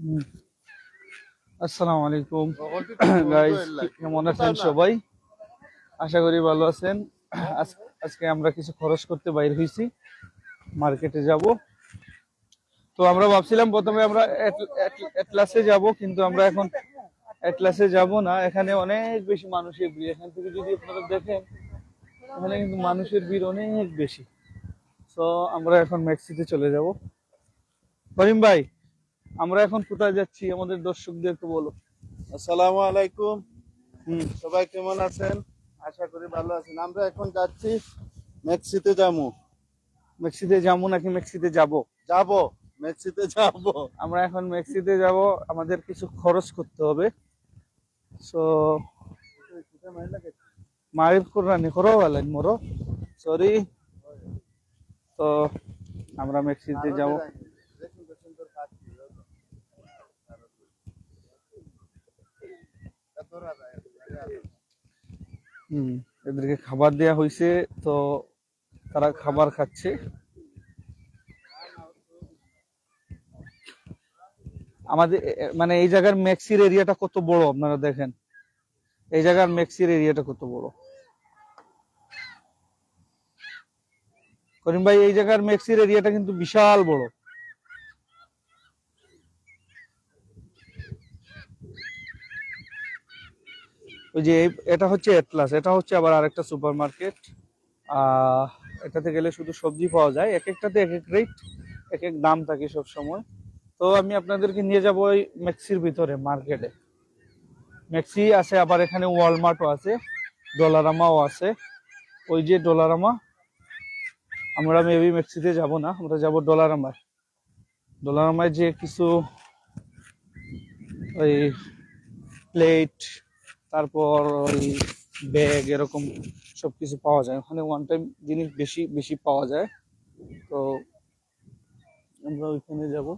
হুম। আসসালামু আলাইকুম। গাইস কেমন আছেন সবাই? আশা করি ভালো আছেন। আজকে আমরা কিছু খরচ করতে বাইর হয়েছি। মার্কেটে যাব। তো আমরা ভাবছিলাম প্রথমে আমরা এটলাসে যাব কিন্তু আমরা এখন এটলাসে যাব না। এখানে অনেক বেশি মানুষের ভিড়। এখান থেকে যদি আপনারা দেখেন এখানে কিন্তু মানুষের ভিড় অনেক বেশি। তো আমরা এখন মেক্সিতে চলে যাব। করিম ভাই আমরা এখন কোথায় যাচ্ছি? আমাদের দর্শকদের একটু বলো। আসসালামু আলাইকুম। হুম। সবাই কেমন আছেন? আশা করি ভালো আছেন। আমরা এখন যাচ্ছি মেক্সিতে যাব। মেক্সিতে যাব নাকি মেক্সিতে যাব? যাব। মেক্সিতে যাব। আমরা এখন মেক্সিতে যাব। আমাদের কিছু খরচ করতে হবে। সো মায়ের কোরআনি করো বলেন মোরো সরি তো আমরা মেক্সিতে যাব। হুম, এদেরকে খাবার দেয়া হয়েছে তো তারা খাবার খাচ্ছে। আমাদের মানে এই জায়গার মেক্সির এরিয়াটা কত বড়, আপনারা দেখেন। এই জায়গার মেক্সির এরিয়াটা কত বড়। করিম ভাই, এই জায়গার মেক্সির এরিয়াটা কিন্তু বিশাল বড়। ওই যে এটা হচ্ছে এটলাস এটা হচ্ছে আবার আরেকটা সুপার মার্কেট এটাতে গেলে শুধু সবজি পাওয়া যায়, এক একটাতে এক এক রেট এক এক দাম থাকে সব সময় তো আমি আপনাদেরকে নিয়ে যাব ওই মেক্সির ভিতরে মার্কেটে ম্যাক্সি আছে, আবার এখানে ওয়ালমার্টও আছে ডলারামাও আছে। ওই যে ডলারামা আমরা মেবি মেক্সিতে যাব না, আমরা যাব ডলারামায় ডলারামায় যে কিছু, ওই প্লেট তারপর ওই ব্যাগ এরকম সব কিছু পাওয়া যায়। ওখানে ওয়ান টাইম জিনিস বেশি বেশি পাওয়া যায়। তো আমরা ওইখানে যাব।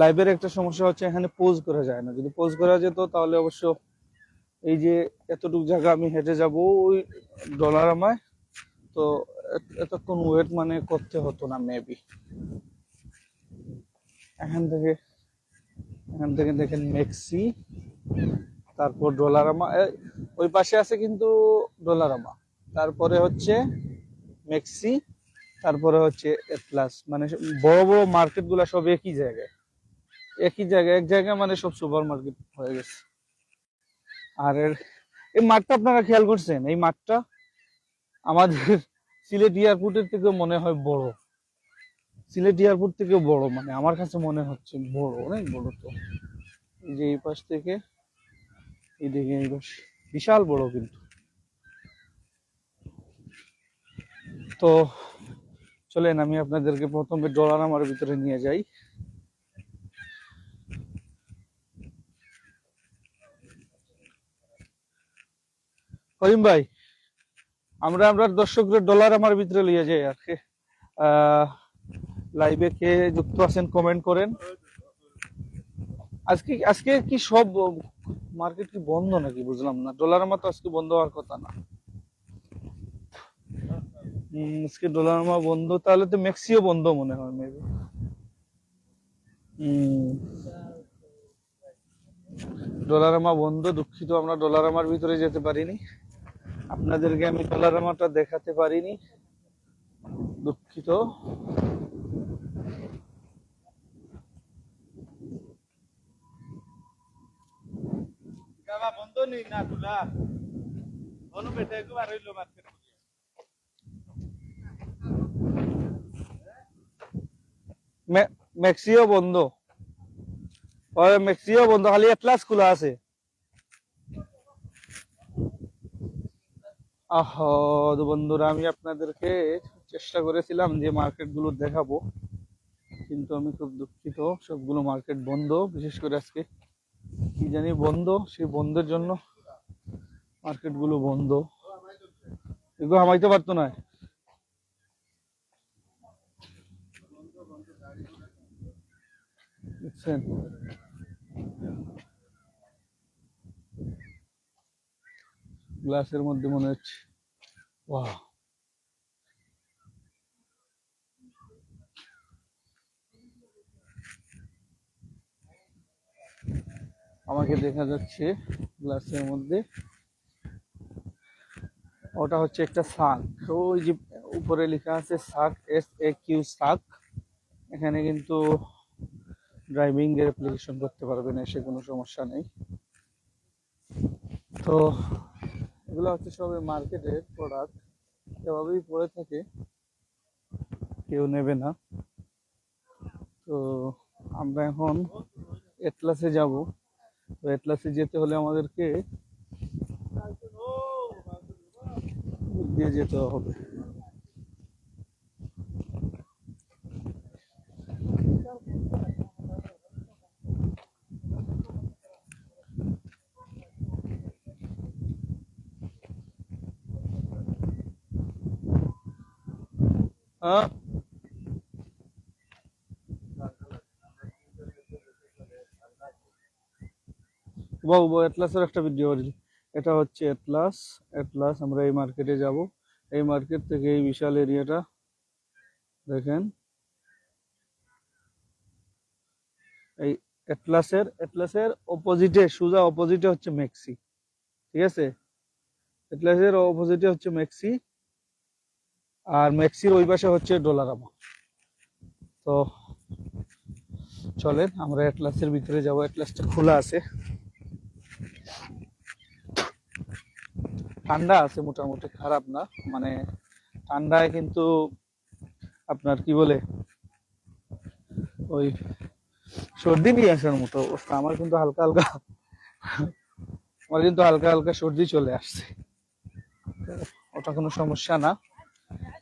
লাইভের একটা সমস্যা হচ্ছে এখানে পোজ করা যায় না। যদি পোজ করা যেত তাহলে অবশ্য এই যে এতটুকু জায়গা আমি হেঁটে যাব, ওই ডলার আমায়, তো এতক্ষণ ওয়েট মানে করতে হতো না মেবি এখান থেকে এখান থেকে দেখেন মেক্সি তারপর ডলারামা ওই পাশে আছে কিন্তু ডলারামা তারপরে হচ্ছে মেক্সি তারপরে হচ্ছে এটলাস মানে বড় বড় মার্কেটগুলা সব একই জায়গায়। একই জায়গায় এক জায়গায় মানে সব সুপার মার্কেট হয়ে গেছে। আর এই মাঠটা আপনারা খেয়াল করছেন? এই মাঠটা আমাদের সিলেট এয়ারপোর্টের থেকে মনে হয় বড়। সিলেট এয়ারপোর্ট থেকে বড় মানে আমার কাছে মনে হচ্ছে বড়, অনেক বড় তো। এই যে এই পাশ থেকে এইদিকে এই পাশ, বিশাল বড় কিন্তু। তো চলেন, আমি আপনাদেরকে প্রথমে ডলার আমার ভিতরে নিয়ে যাই। করিম ভাই, আমরা আমরা দর্শকদের ডলার আমার ভিতরে লিয়ে যাই আর কি। লাইভে কে যুক্ত আছেন কমেন্ট করেন। আজকে আজকে কি সব মার্কেট কি বন্ধ নাকি বুঝলাম না। ডলার আমার তো আজকে বন্ধ হওয়ার কথা না। আজকে ডলার আমার বন্ধ, তাহলে তো মেক্সিও বন্ধ মনে হয় মেবি ডলার আমা বন্ধ, দুঃখিত, আমরা ডলার আমার ভিতরে যেতে পারিনি। আপনাদেরকে আমি ডলার আমাটা দেখাতে পারিনি। দুঃখিত। মেক্সিও বন্ধ। মেক্সিও বন্ধ, খালি এটলাস খোলা আছে। আহ বন্ধুরা, আমি আপনাদেরকে চেষ্টা করেছিলাম যে মার্কেটগুলো দেখাবো। কিন্তু আমি খুব দুঃখিত, সবগুলো মার্কেট বন্ধ, বিশেষ করে আজকে। কি জানি বন্ধ, সেই বন্ধের জন্য মার্কেটগুলো বন্ধ। এগুলো হামাইতে পারতো না। বুঝছেন? গ্লাসের মধ্যে মনে হচ্ছে। ওয়াও আমাকে দেখা যাচ্ছে গ্লাসের মধ্যে। ওটা হচ্ছে একটা শাক। ওই যে উপরে লেখা আছে শাক এস এ কিউ শাক। এখানে কিন্তু ড্রাইভিং এর অ্যাপ্লিকেশন করতে পারবেন এসে কোনো সমস্যা নেই। তো এগুলো হচ্ছে সব মার্কেটের প্রোডাক্ট এভাবেই পড়ে থাকে। কেউ নেবে না। তো আমরা এখন এটলাসে যাব। তো এটলাসে যেতে হলে আমাদেরকে দিয়ে যেতে হবে। হ্যাঁ বাবু বাবু এটলাসের একটা ভিডিও এটা হচ্ছে এটলাস এটলাস আমরা এই মার্কেটে যাব। এই মার্কেট থেকে এই বিশাল এরিয়াটা দেখেন। এই এটলাসের এটলাসের অপোজিটে সোজা অপোজিটে হচ্ছে মেক্সি ঠিক আছে? এটলাসের অপোজিটে হচ্ছে মেক্সি আর মেক্সির ওই পাশে হচ্ছে ডোলারামা তো চলেন, আমরা এটলাসের ভিতরে যাব। এটলাসটা খোলা আছে। ঠান্ডা আছে মোটামুটি, খারাপ না। মানে ঠান্ডায় কিন্তু আপনার কি বলে, ওই সর্দি নিয়ে আসার মতো অবস্থা। আমার কিন্তু হালকা হালকা, আমার কিন্তু হালকা হালকা সর্দি চলে আসছে। ওটা কোনো সমস্যা না।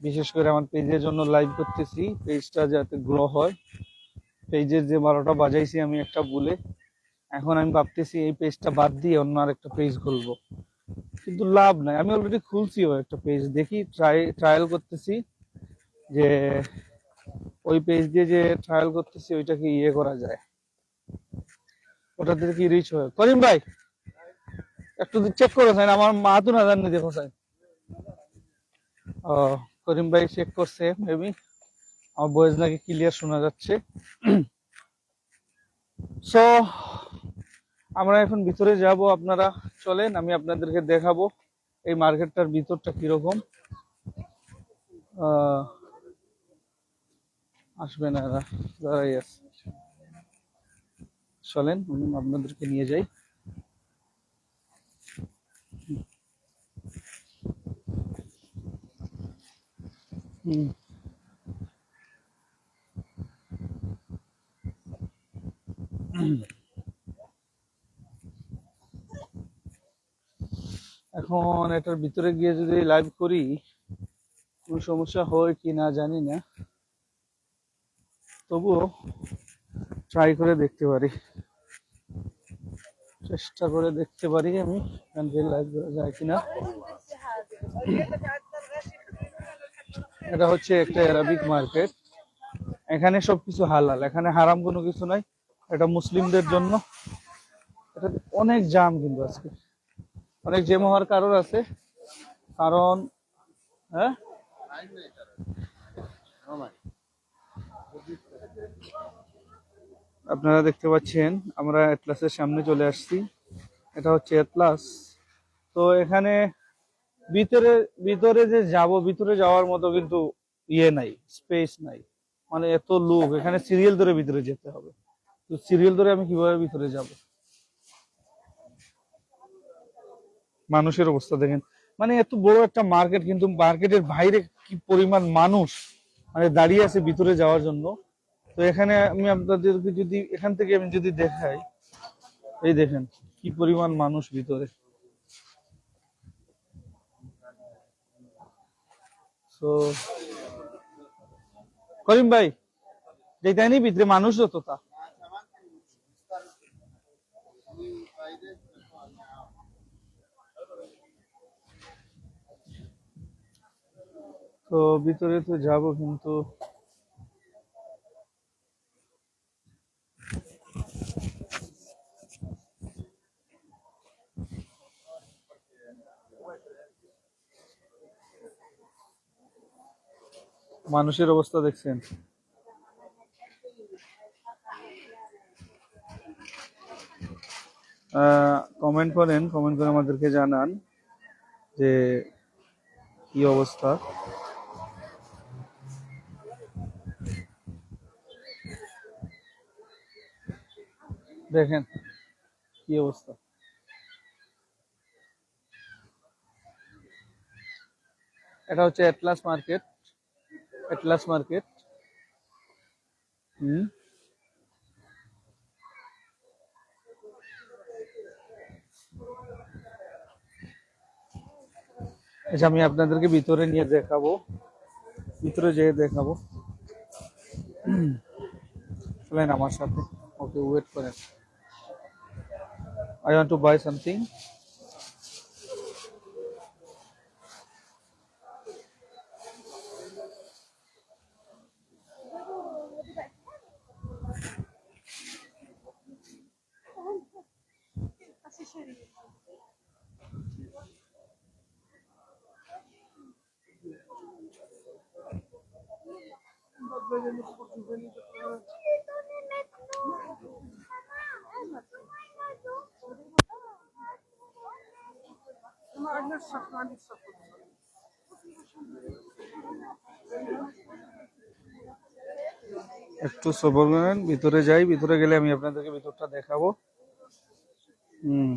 বিশেষ করে আমার পেজের জন্য লাইভ করতেছি। পেজটা যাতে গ্রো হয়। পেজের যে বারোটা বাজাইছি আমি একটা বলে এখন আমি ভাবতেছি এই পেজটা বাদ দিয়ে অন্য আর একটা পেজ খুলবো। কিন্তু লাভ নাই। আমি অলরেডি খুলছি খুলছিও একটা পেজ দেখি ট্রাই ট্রায়াল করতেছি যে ওই পেজ দিয়ে যে ট্রায়াল করতেছি ওইটাকে ইয়ে করা যায়? ওটাতে কি রিচ হয়? করিম ভাই, একটু চেক করে আমার মা তো না জানি দেখো সাইন ও করিম ভাই চেক করছে মেবি আমার বয়েস নাকি ক্লিয়ার শোনা যাচ্ছে। সো আমরা এখন ভিতরে যাব আপনারা চলেন আমি আপনাদেরকে দেখাবো এই মার্কেটটার ভিতরটা কীরকম। আহ, আসবে না দাঁড়াই আছে। চলেন আপনাদেরকে নিয়ে যাই। হুম। এখন এটার ভিতরে গিয়ে যদি লাইভ করি, কোনো সমস্যা হয় কি না জানি না। তবুও ট্রাই করে দেখতে পারি। চেষ্টা করে দেখতে পারি আমি লাইভ করা যায় কিনা। এটা হচ্ছে একটা অ্যারাবিক মার্কেট এখানে সবকিছু হালাল, এখানে হারাম কোনো কিছু নাই। এটা মুসলিমদের জন্য। এটা অনেক জাম কিন্তু আজকে। অনেক জেম হওয়ার কারণ আছে। কারণ হ্যাঁ? আপনারা দেখতে পাচ্ছেন, আমরা এটলাসের সামনে চলে আসছি। এটা হচ্ছে এটলাস তো এখানে ভিতরে ভিতরে যে যাব, ভিতরে যাওয়ার মতো কিন্তু ইয়ে নাই স্পেস নাই। মানে এত লোক, এখানে সিরিয়াল ধরে ভিতরে যেতে হবে। তো সিরিয়াল ধরে আমি কীভাবে ভিতরে যাব? মানুষের অবস্থা দেখেন। মানে এত বড় একটা মার্কেট কিন্তু মার্কেটের বাইরে কি পরিমাণ মানুষ? মানে দাঁড়িয়ে আছে ভিতরে যাওয়ার জন্য। তো এখানে আমি আপনাদেরকে যদি, এখান থেকে আমি যদি দেখাই, এই দেখেন কি পরিমাণ মানুষ ভিতরে। তো করিম ভাই যেটাই ভিতরে মানুষ যতটা তো ভিতরে তো যাব কিন্তু মানুষের অবস্থা দেখছেন। কমেন্ট করেন কমেন্ট করে আমাদেরকে জানান যে কি অবস্থা। দেখেন কি অবস্থা। এটা হচ্ছে atlas market atlas market hmm আচ্ছা আমি আপনাদেরকে ভিতরে নিয়ে দেখাবো ভিতরে যেয়ে দেখাবো চলেন আমার সাথে ওকে ওয়েট করেন I want to buy something একটু সবর করেন ভিতরে যাই ভিতরে গেলে আমি আপনাদেরকে ভিতরটা দেখাবো। হুম।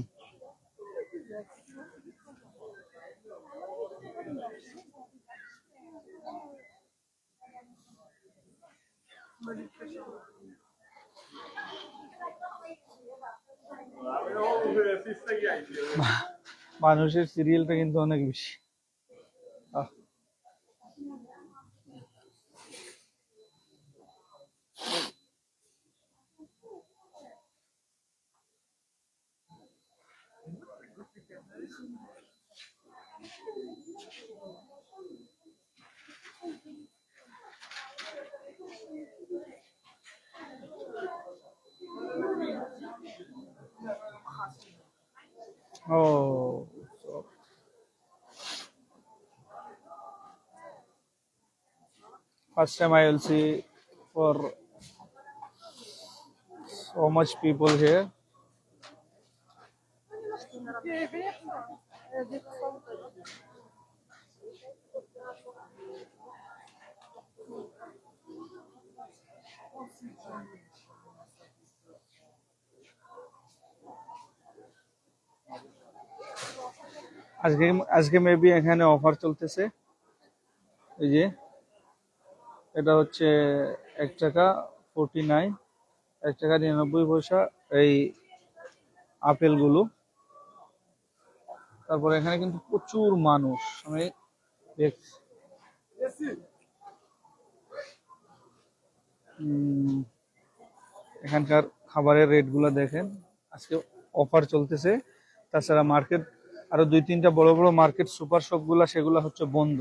মানুষের সিরিয়ালটা কিন্তু অনেক বেশি। Oh, so first time I will see for so much people here. আজকে আজকে মেবি এখানে অফার চলতেছে। এই যে, এটা হচ্ছে এক টাকা ফোরটি নাইন এক টাকা নিরানব্বই পয়সা এই আপেলগুলো তারপর এখানে কিন্তু প্রচুর মানুষ, আমি এখানকার খাবারের রেটগুলো দেখেন। আজকে অফার চলতেছে। তাছাড়া মার্কেট আরও দুই, তিনটা বড় বড় মার্কেট সুপার শপগুলা, সেগুলো হচ্ছে বন্ধ।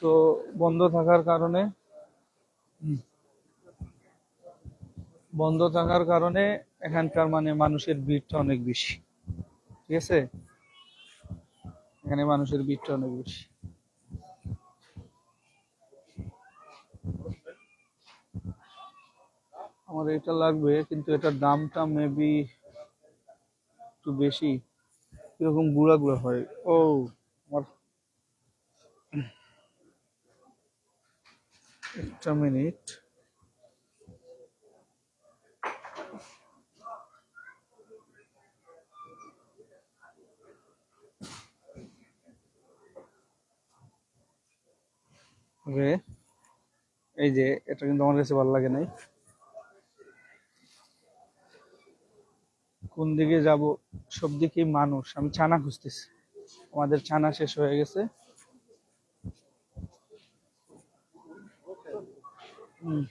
তো বন্ধ থাকার কারণে বন্ধ থাকার কারণে এখানকার মানে মানুষের ভিড়টা অনেক বেশি। ঠিক আছে? এখানে মানুষের ভিড়টা অনেক বেশি। আমার এটা লাগবে, কিন্তু এটার দামটা মেবি একটু বেশি। এরকম গুড়া গুড়া হয়। ও, আমার একটা মিনিট। এই যে, এটা কিন্তু আমার কাছে ভালো লাগে নাই। কোন দিকে যাব, সব দিকেই মানুষ। আমি ছানা খুঁজতেছি। আমাদের ছানা শেষ হয়ে গেছে। হুম।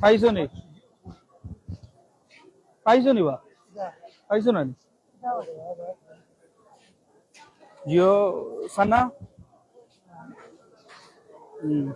পাইছো নি। পাইছো নি? বা পাইছো না জিও সানা? হুম